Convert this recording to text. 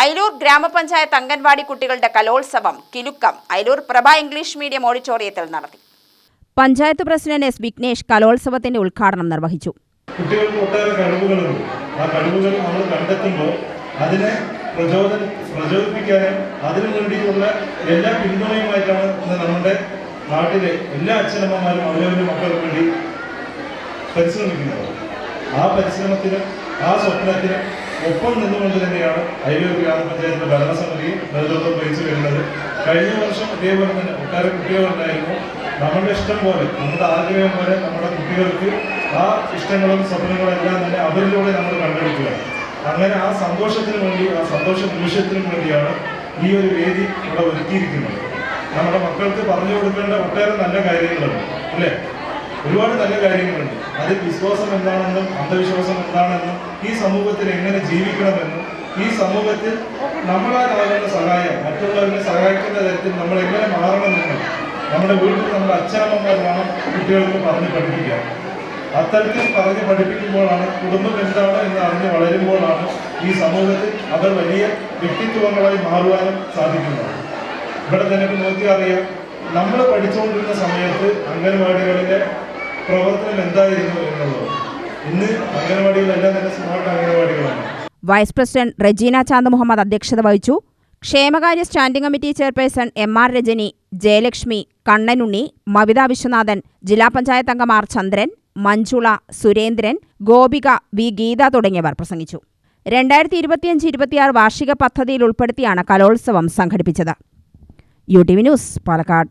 അയലൂർ ഗ്രാമപഞ്ചായത്ത് അംഗൻവാടി കുട്ടികളുടെ കലോത്സവം കിലുക്കം. അയലൂർ പ്രഭ ഇംഗ്ലീഷ് മീഡിയം ഓഡിറ്റോറിയത്തിൽ നടത്തി. പഞ്ചായത്ത് പ്രസിഡന്റ് എസ് വിഘ്നേഷ് കലോത്സവത്തിന്റെ ഉദ്ഘാടനം നിർവഹിച്ചു. കുട്ടികൾക്ക് ഒട്ടേറെ കഴിവുകളുണ്ട്. ആ കഴിവുകൾ നമ്മൾ കണ്ടെത്തുമ്പോൾ അതിനെ പ്രചോദന പ്രചോദിപ്പിക്കാനും അതിനു വേണ്ടിയിട്ടുള്ള എല്ലാ പിന്തുണയുമായിട്ടാണ് ഇന്ന് നമ്മുടെ നാട്ടിലെ എല്ലാ അച്ഛനമ്മമാരും അവരവരുടെ മക്കൾക്ക് വേണ്ടി പരിശ്രമിക്കുന്നത്. ആ പരിശ്രമത്തിനും ആ സ്വപ്നത്തിനും ഒപ്പം നിന്നുകൊണ്ട് തന്നെയാണ് അയ്യൂർ ഗ്രാമപഞ്ചായത്തിന്റെ ഭരണസമിതി നേതൃത്വം വഹിച്ചു വരുന്നത്. കഴിഞ്ഞ വർഷം ഇതേപോലെ തന്നെ ഒട്ടേറെ കുട്ടികളുണ്ടായിരുന്നു. നമ്മുടെ ഇഷ്ടം പോലെ നമ്മുടെ ആഗ്രഹം പോലെ നമ്മുടെ കുട്ടികൾക്ക് ആ ഇഷ്ടങ്ങളും സ്വപ്നങ്ങളും എല്ലാം തന്നെ അവരിലൂടെ നമ്മൾ കണ്ടെടുക്കുക അങ്ങനെ ആ സന്തോഷത്തിന് വേണ്ടി ആ സന്തോഷ നിമിഷത്തിനും വേണ്ടിയാണ് ഈ ഒരു വേദി ഇവിടെ ഒരുക്കിയിരിക്കുന്നത്. നമ്മുടെ മക്കൾക്ക് പറഞ്ഞു കൊടുക്കേണ്ട ഒട്ടേറെ നല്ല കാര്യങ്ങളുണ്ട് അല്ലേ? ഒരുപാട് നല്ല കാര്യങ്ങളുണ്ട്. അത് വിശ്വാസം എന്താണെന്നും അന്ധവിശ്വാസം എന്താണെന്നും ഈ സമൂഹത്തിൽ എങ്ങനെ ജീവിക്കണമെന്നും ഈ സമൂഹത്തിൽ നമ്മളാലാകുന്ന സഹായം മറ്റുള്ളവരെ സഹായിക്കുന്ന തരത്തിൽ നമ്മൾ എങ്ങനെ മാറണമെന്നും നമ്മുടെ വീട്ടിൽ നമ്മുടെ അച്ഛനമ്മമാർ വേണം കുട്ടികൾക്ക് പറഞ്ഞ് പഠിപ്പിക്കുക. അത്തരത്തിൽ പറഞ്ഞ് പഠിപ്പിക്കുമ്പോഴാണ് കുടുംബം എന്താണ് എന്ന് അറിഞ്ഞ് വളരുമ്പോഴാണ് ഈ സമൂഹത്തിൽ അവർ വലിയ വ്യക്തിത്വങ്ങളായി മാറുവാനും സാധിക്കുന്നത്. ഇവിടെ തന്നെ നോക്കി അറിയാം നമ്മൾ പഠിച്ചുകൊണ്ടിരുന്ന സമയത്ത് അംഗൻവാടികളിലെ പ്രവർത്തനം എന്തായിരുന്നു എന്നുള്ളത്. ഇന്ന് അംഗനവാടികളെല്ലാം തന്നെ സ്മാർട്ട് അംഗനവാടികളാണ്. വൈസ് പ്രസിഡന്റ് റെജീന ചാന്ദ് മുഹമ്മദ് അധ്യക്ഷത വഹിച്ചു. ക്ഷേമകാര്യ standing committee chairperson M R Rajani Jayalakshmi Kannanunni Mavitha Viswanathan ജില്ലാ പഞ്ചായത്ത് അംഗമാർ ചന്ദ്രൻ മഞ്ജുള സുരേന്ദ്രൻ ഗോപിക വി ഗീത തുടങ്ങിയവർ പ്രസംഗിച്ചു. രണ്ടായിരത്തി ഇരുപത്തിയഞ്ച് ഇരുപത്തിയാറ് വാർഷിക പദ്ധതിയിൽ ഉൾപ്പെടുത്തിയാണ് കലോത്സവം സംഘടിപ്പിച്ചത്. U T V news Palakkad.